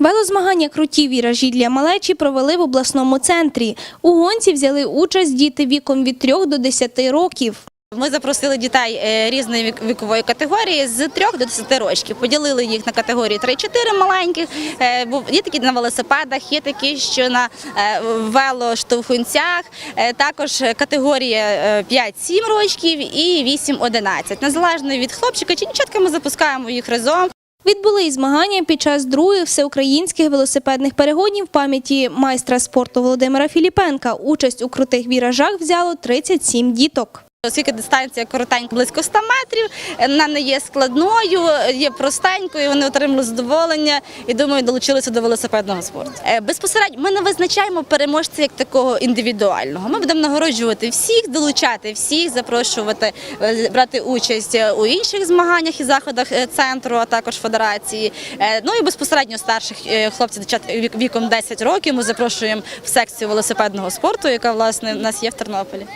Велозмагання круті віражі для малечі провели в обласному центрі. У гонці взяли участь діти віком від 3 до 10 років. Ми запросили дітей е, різної вікової категорії з 3 до 10 років. Поділили їх на категорії 3-4 маленьких. Е, Є такі на велосипедах, є такі, що на е, велоштовхунцях. Також категорія е, 5-7 років і 8-11. Незалежно від хлопчика чи дівчатка, ми запускаємо їх разом. Відбули і змагання під час других всеукраїнських велосипедних перегонів пам'яті майстра спорту Володимира Філіпенка. Участь у крутих віражах взяло 37 діток. Оскільки дистанція коротенька, близько 100 метрів, вона не є складною, є простенькою, вони отримали задоволення і думаю, долучилися до велосипедного спорту. Е, Безпосередньо ми не визначаємо переможця як такого індивідуального. Ми будемо нагороджувати всіх, долучати всіх, запрошувати е, брати участь е, у інших змаганнях і заходах центру, а також федерації. Ну і безпосередньо старших хлопців дівчат вік- віком 10 років. Ми запрошуємо в секцію велосипедного спорту, яка власне в нас є в Тернополі.